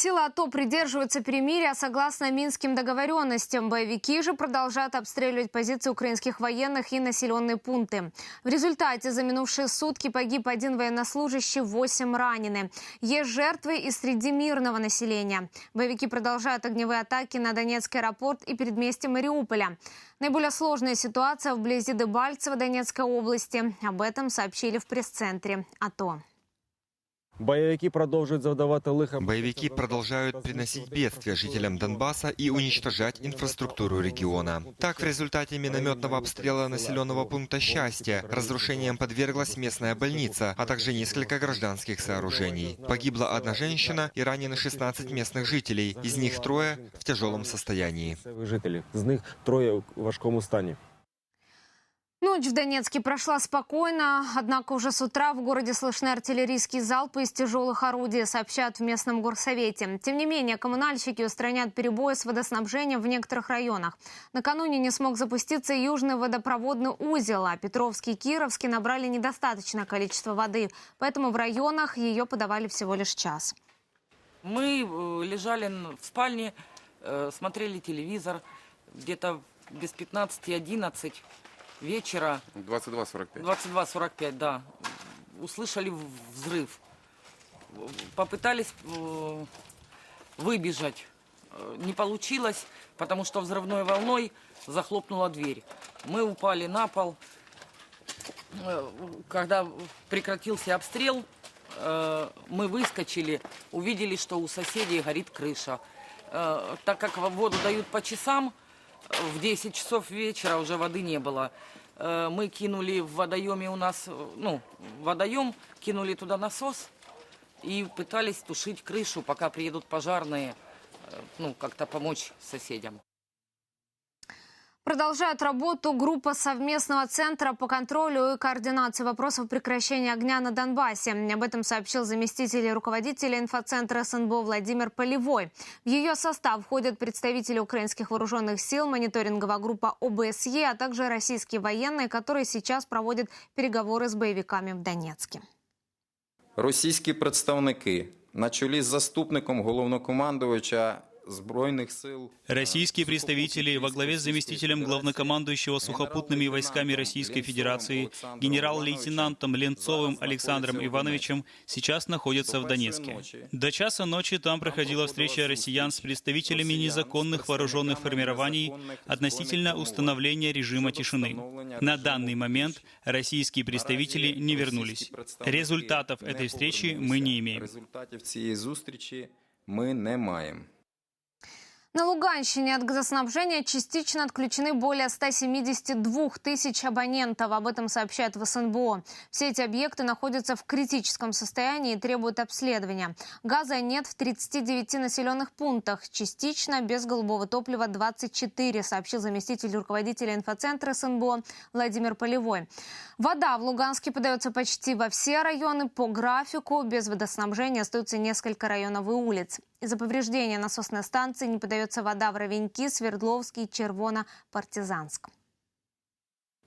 Силы АТО придерживаются перемирия согласно минским договоренностям. Боевики же продолжают обстреливать позиции украинских военных и населенные пункты. В результате за минувшие сутки погиб один военнослужащий, восемь ранены. Есть жертвы и среди мирного населения. Боевики продолжают огневые атаки на Донецкий аэропорт и предместье Мариуполя. Наиболее сложная ситуация вблизи Дебальцева Донецкой области. Об этом сообщили в пресс-центре АТО. Боевики продовжують завдавати лиха. Боевики продолжают приносить бедствия жителям Донбасса и уничтожать инфраструктуру региона. Так, в результате минометного обстрела населенного пункта «Счастье» разрушением подверглась местная больница, а также несколько гражданских сооружений. Погибла одна женщина и ранены 16 местных жителей, из них трое в тяжелом состоянии. Місцевих жителів. З них троє у важкому стані. Ночь в Донецке прошла спокойно, однако уже с утра в городе слышны артиллерийские залпы из тяжелых орудий, сообщают в местном горсовете. Тем не менее, коммунальщики устраняют перебои с водоснабжением в некоторых районах. Накануне не смог запуститься южный водопроводный узел, а Петровский и Кировский набрали недостаточное количество воды, поэтому в районах ее подавали всего лишь час. Мы э, лежали в спальне, э, смотрели телевизор. Где-то без 15-11 вечера, 22-45. 22.45, да, услышали взрыв. Попытались э, выбежать. Э, Не получилось, потому что взрывной волной захлопнула дверь. Мы упали на пол. Э, Когда прекратился обстрел, мы выскочили, увидели, что у соседей горит крыша. Так как воду дают по часам, в 10 часов вечера уже воды не было. Э, Мы кинули в водоеме у нас, э, ну, водоем, кинули туда насос и пытались тушить крышу, пока приедут пожарные, э, ну, как-то помочь соседям. Продолжает работу группа совместного центра по контролю и координации вопросов прекращения огня на Донбассе. Об этом сообщил заместитель руководителя инфоцентра СНБО Владимир Полевой. В ее состав входят представители украинских вооруженных сил, мониторинговая группа ОБСЕ, а также российские военные, которые сейчас проводят переговоры с боевиками в Донецке. Російські представники на чолі з заступником головнокомандувача Збройних сил Российские представители во главе с заместителем главнокомандующего сухопутными войсками Российской Федерации генерал-лейтенантом Ленцовым Александром Ивановичем сейчас находятся в Донецке. До часа ночи там проходила встреча россиян с представителями незаконных вооруженных формирований относительно установления режима тишины. На данный момент российские представители не вернулись. Результатов этой встречи мы не имеем. Результатів цієї зустрічі ми не маємо. На Луганщине от газоснабжения частично отключены более 172 тысяч абонентов. Об этом сообщают в СНБО. Все эти объекты находятся в критическом состоянии и требуют обследования. Газа нет в 39 населенных пунктах. Частично без голубого топлива 24, сообщил заместитель руководителя инфоцентра СНБО Владимир Полевой. Вода в Луганске подается почти во все районы по графику. Без водоснабжения остаются несколько районов и улиц. Из-за повреждения насосной станции не подается вода в Ровеньки, Свердловский, Червоно-Партизанск.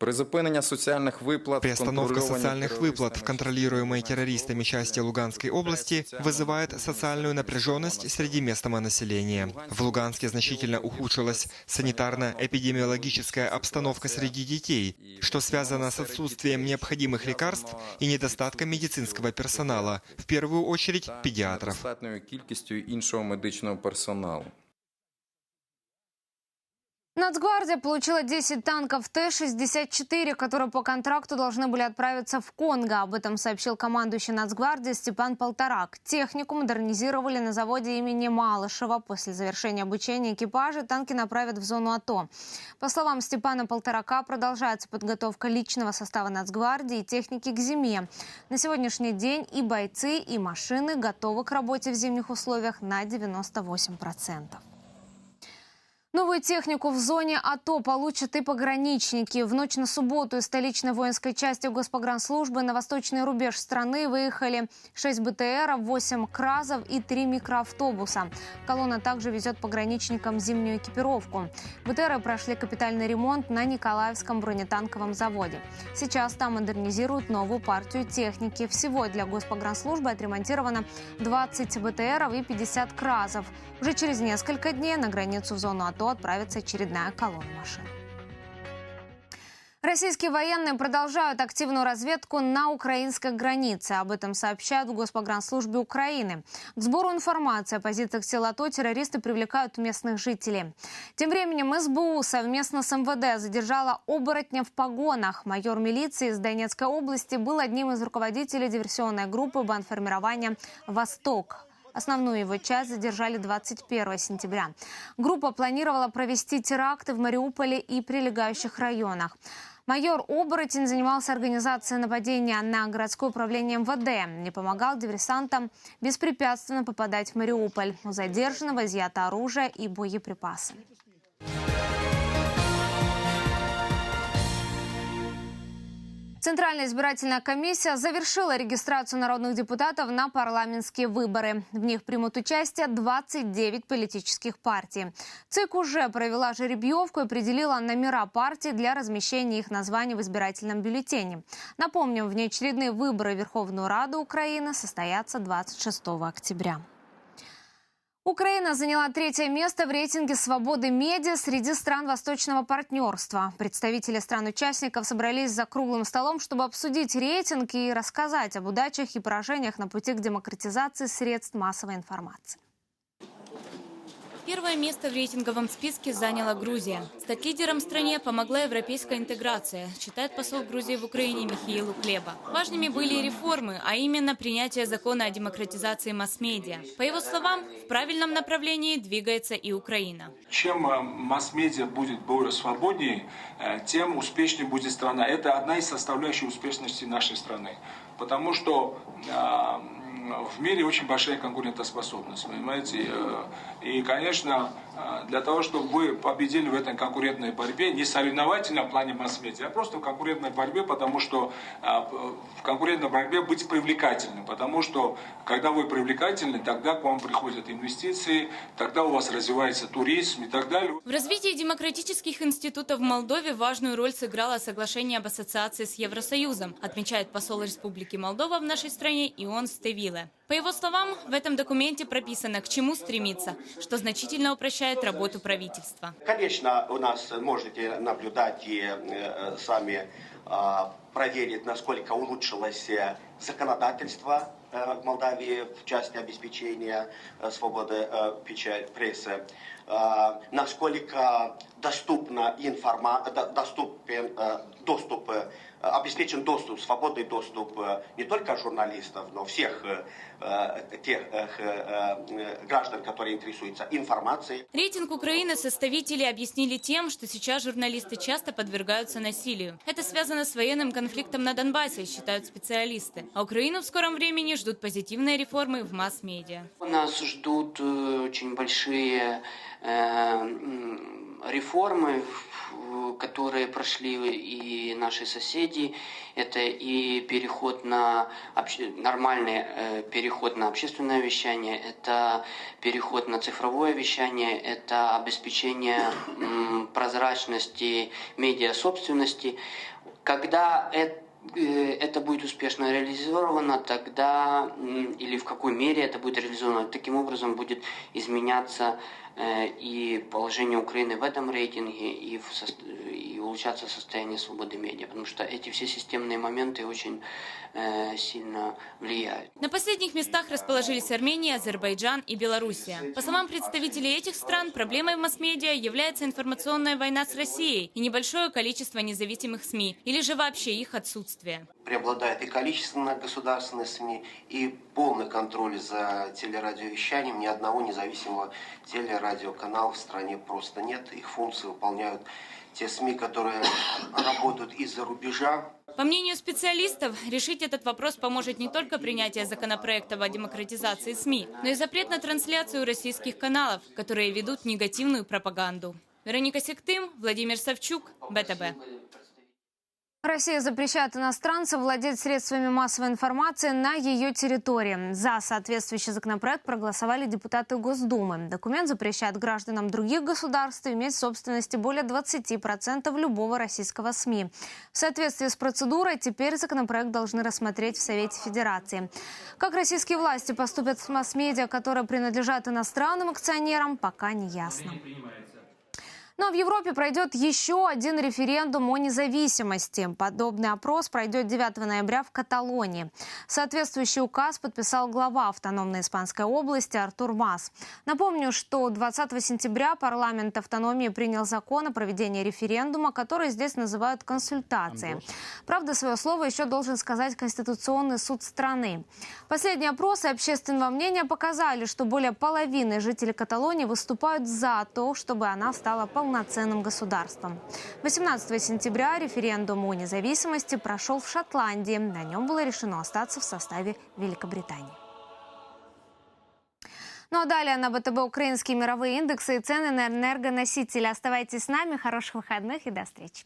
Призупинення соціальних виплат Приостановка контрольовані социальных выплат в терористами контролируемой террористами части Луганской области вызывает социальную напряженность среди местного населения. В Луганске значительно ухудшилась санитарно-эпидемиологическая обстановка среди детей, что связано с отсутствием необходимых лекарств и недостатком медицинского персонала, в первую очередь та педиатров. недостатньою кількістю іншого медичного персоналу. Нацгвардия получила 10 танков Т-64, которые по контракту должны были отправиться в Конго. Об этом сообщил командующий Нацгвардии Степан Полторак. Технику модернизировали на заводе имени Малышева. После завершения обучения экипажа танки направят в зону АТО. По словам Степана Полторака, продолжается подготовка личного состава Нацгвардии и техники к зиме. На сегодняшний день и бойцы, и машины готовы к работе в зимних условиях на 98%. Новую технику в зоне АТО получат и пограничники. В ночь на субботу из столичной воинской части Госпогранслужбы на восточный рубеж страны выехали 6 БТРов, 8 КРАЗов и 3 микроавтобуса. Колонна также везет пограничникам зимнюю экипировку. БТРы прошли капитальный ремонт на Николаевском бронетанковом заводе. Сейчас там модернизируют новую партию техники. Всего для Госпогранслужбы отремонтировано 20 БТРов и 50 КРАЗов. Уже через несколько дней на границу в зону АТО отправится очередная колонна машин. Российские военные продолжают активную разведку на украинской границе. Об этом сообщают в Госпогранслужбе Украины. К сбору информации о позициях сил АТО террористы привлекают местных жителей. Тем временем СБУ совместно с МВД задержала оборотня в погонах. Майор милиции из Донецкой области был одним из руководителей диверсионной группы бандформирования «Восток». Основную его часть задержали 21 сентября. Группа планировала провести теракты в Мариуполе и прилегающих районах. Майор Оборотень занимался организацией нападения на городское управление МВД. Не помогал диверсантам беспрепятственно попадать в Мариуполь. У задержанного изъято оружие и боеприпасы. Центральная избирательная комиссия завершила регистрацию народных депутатов на парламентские выборы. В них примут участие 29 политических партий. ЦИК уже провела жеребьевку и определила номера партий для размещения их названий в избирательном бюллетене. Напомним, внеочередные выборы Верховную Раду Украины состоятся 26 октября. Украина заняла третье место в рейтинге свободы медиа среди стран Восточного партнерства. Представители стран-участников собрались за круглым столом, чтобы обсудить рейтинг и рассказать об удачах и поражениях на пути к демократизации средств массовой информации. Первое место в рейтинговом списке заняла Грузия. Стать лидером в стране помогла европейская интеграция, считает посол Грузии в Украине Михаил Клеба. Важными были реформы, а именно принятие закона о демократизации масс-медиа. По его словам, в правильном направлении двигается и Украина. Чем э, масс-медиа будет более свободнее, э, тем успешнее будет страна. Это одна из составляющих успешности нашей страны. Потому что э, в мире очень большая конкурентоспособность, понимаете. Э, И, конечно, э, для того, чтобы вы победили в этой конкурентной борьбе, не соревновательно в плане масс-медиа, а просто в конкурентной борьбе, потому что э, в конкурентной борьбе быть привлекательным. Потому что, когда вы привлекательны, тогда к вам приходят инвестиции, тогда у вас развивается туризм и так далее. В развитии демократических институтов в Молдове важную роль сыграло соглашение об ассоциации с Евросоюзом, отмечает посол Республики Молдова в нашей стране Ион Стевиле. По его словам, в этом документе прописано, к чему стремиться, что значительно упрощает работу правительства. Конечно, у нас можете наблюдать и э, сами э, проверить, насколько улучшилось э, законодательство э, в Молдавии в части обеспечения свободы печать, прессы, Э, насколько доступна информа, до- доступен доступ, обеспечен доступ, свободный доступ э, не только журналистов, но всех э, э, тех э, э, граждан, которые интересуются информацией. Рейтинг Украины составители объяснили тем, что сейчас журналисты часто подвергаются насилию. Это связано с военным конфликтом на Донбассе, считают специалисты. А Украину в скором времени ждут позитивные реформы в масс-медиа. Нас ждут э, очень большие э, реформы, в- которые прошли и наши соседи. Это и переход на обще- нормальный э, переход на общественное вещание, это переход на цифровое вещание, это обеспечение м, прозрачности медиа собственности. Когда это э, это будет успешно реализовано, тогда или в какой мере это будет реализовано, таким образом будет изменяться э, и положение Украины в этом рейтинге, и, в улучшаться состояние свободы медиа, потому что эти все системные моменты очень э, сильно влияют. На последних местах расположились Армения, Азербайджан и Белоруссия. По словам представителей этих стран, проблемой в масс-медиа является информационная война с Россией и небольшое количество независимых СМИ, или же вообще их отсутствие. преобладает и количественно государственные СМИ, и полный контроль за телерадиовещанием. Ни одного независимого телерадиоканала в стране просто нет. Их функции выполняют те СМИ, которые работают из-за рубежа. По мнению специалистов, решить этот вопрос поможет не только принятие законопроекта о демократизации СМИ, но и запрет на трансляцию российских каналов, которые ведут негативную пропаганду. Вероника Сектым, Владимир Савчук, БТБ. Россия запрещает иностранцам владеть средствами массовой информации на ее территории. За соответствующий законопроект проголосовали депутаты Госдумы. Документ запрещает гражданам других государств иметь в собственности более 20% любого российского СМИ. В соответствии с процедурой теперь законопроект должны рассмотреть в Совете Федерации. Как российские власти поступят с масс-медиа, которые принадлежат иностранным акционерам, пока не ясно. А в Европе пройдет еще один референдум о независимости. Подобный опрос пройдет 9 ноября в Каталонии. Соответствующий указ подписал глава автономной испанской области Артур Мас. Напомню, что 20 сентября парламент автономии принял закон о проведении референдума, который здесь называют консультацией. Правда, свое слово еще должен сказать Конституционный суд страны. Последние опросы общественного мнения показали, что более половины жителей Каталонии выступают за то, чтобы она стала полноценным государством. 18 сентября референдум о независимости прошел в Шотландии. На нем было решено остаться в составе Великобритании. Ну а далее на БТБ украинские мировые индексы и цены на энергоносители. Оставайтесь с нами. Хороших выходных и до встречи.